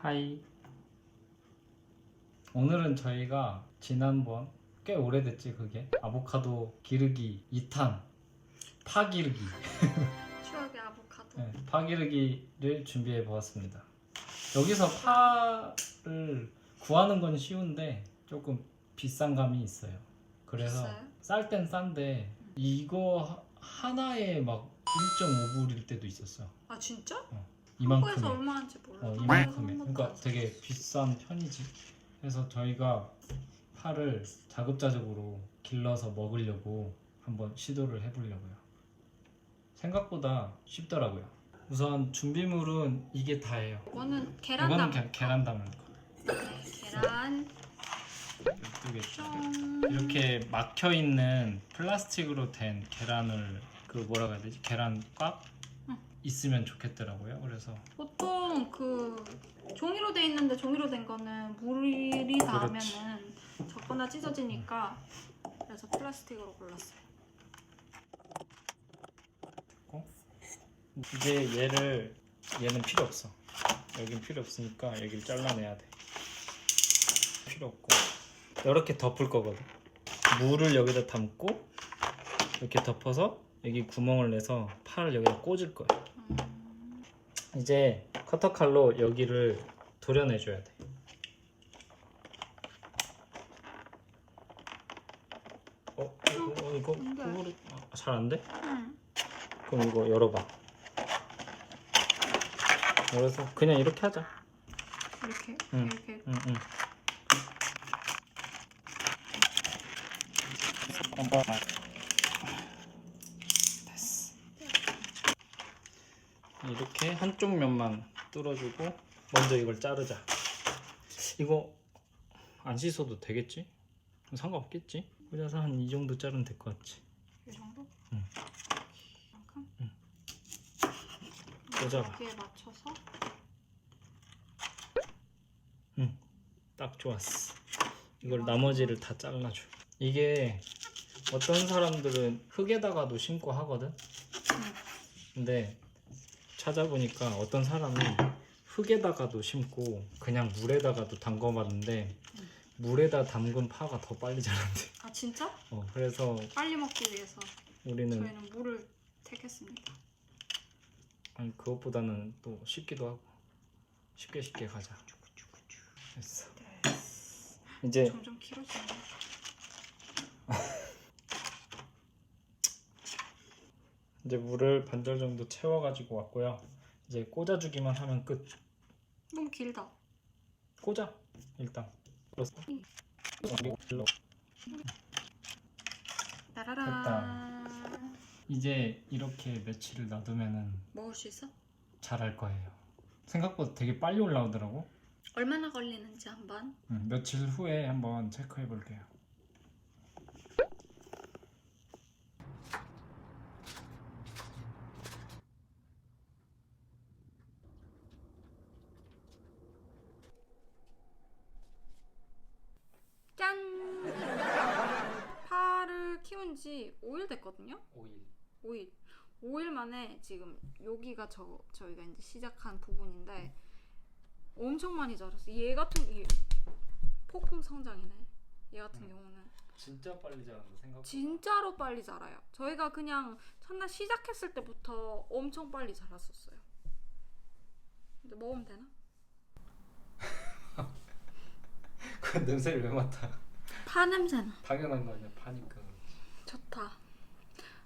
하이. 오늘은 저희가 지난번 꽤 오래됐지 그게 아보카도 기르기 2탄 파 기르기 추억의 아보카도. 네, 파 기르기를 준비해 보았습니다. 여기서 파를 구하는 건 쉬운데 조금 비싼 감이 있어요. 그래서? 쌀 땐 싼데 이거 하나에 막 1.5불일 때도 있었어. 아 진짜? 이만큼에. 한국에서 얼마인지 몰라. 어, 이만큼에. 그러니까. 되게 비싼 편이지. 그래서 저희가 파를 자급자족으로 길러서 먹으려고 한번 시도를 해보려고요. 생각보다 쉽더라고요. 우선 준비물은 이게 다예요. 이거는 계란 이거는 계란 담을 거. 네, 계란. 이게 좀. 이렇게 막혀 있는 플라스틱으로 된 계란을 그 뭐라고 해야 되지? 계란 꽉 응. 있으면 좋겠더라고요. 그래서 보통 그 종이로 돼 있는데 종이로 된 거는 물이 닿으면은 적거나 찢어지니까 그래서 플라스틱으로 골랐어요. 이제 얘를 얘는 필요 없어. 여긴 필요 없으니까 여기를 잘라내야 돼. 필요 없고 이렇게 덮을 거거든. 물을 여기다 담고 이렇게 덮어서 여기 구멍을 내서 팔을 여기다 꽂을 거야. 음, 이제 커터 칼로 여기를 도려내줘야 돼. 어, 이거 어, 이거. 그거를 아, 잘안 돼? 음. 그럼 이거 열어봐. 그래서 그냥 이렇게 하자. 이렇게 응. 이렇게 응, 응. 됐어. 이렇게 한쪽 면만 뚫어주고 먼저 이걸 자르자. 이거 안 씻어도 되겠지? 상관없겠지? 꽂아서 한 이 정도 자르면 될 것 같지? 이 정도? 응. 이만큼? 꽂아봐. 여기에 맞춰서 딱 좋았어. 이걸 나머지를 다 잘라줘. 이게 어떤 사람들은 흙에다가도 심고 하거든. 근데 찾아보니까 어떤 사람이 흙에다가도 심고 그냥 물에다가도 담궈봤는데 물에다 담근 파가 더 빨리 자란대. 아 진짜? 어, 그래서 빨리 먹기 위해서 우리는 저희는 물을 택했습니다. 아니, 그것보다는 또 쉽기도 하고 쉽게 쉽게 가자. 됐어. 이제 점점 길어지네. 이제 물을 반절 정도 채워가지고 왔고요. 이제 꽂아주기만 하면 끝. 너무 길다. 꽂아 일단. 따라란. 이제 이렇게 며칠을 놔두면은 먹을 수 있어? 잘할 거예요. 생각보다 되게 빨리 올라오더라고. 얼마나 걸리는지 한번. 음, 며칠 후에 한번 체크해 볼게요. 짠! 파를 키운 지 5일 됐거든요? 5일. 5일. 5일 만에 지금 여기가 저, 저희가 이제 시작한 부분인데 엄청 많이 자랐어. 얘 같은 얘 폭풍 성장이네. 얘 같은 음. 경우는 진짜 빨리 자란다 생각. 진짜로 빨리 자라요. 저희가 그냥 첫날 시작했을 때부터 엄청 빨리 자랐었어요. 근데 먹으면 되나? 그 냄새를 왜 맡아? 파 냄새나. 당연한 거 아니야 파니까. 좋다.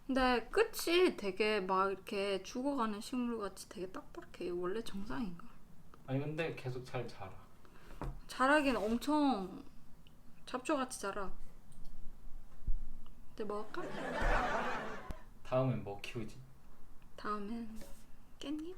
근데 끝이 되게 막 이렇게 죽어가는 식물 같이 되게 딱딱해. 원래 정상인가? 아니 근데 계속 잘 자라. 자라긴 엄청 잡초같이 자라. 근데 먹을까? 다음엔 뭐 키우지? 다음엔 깻잎?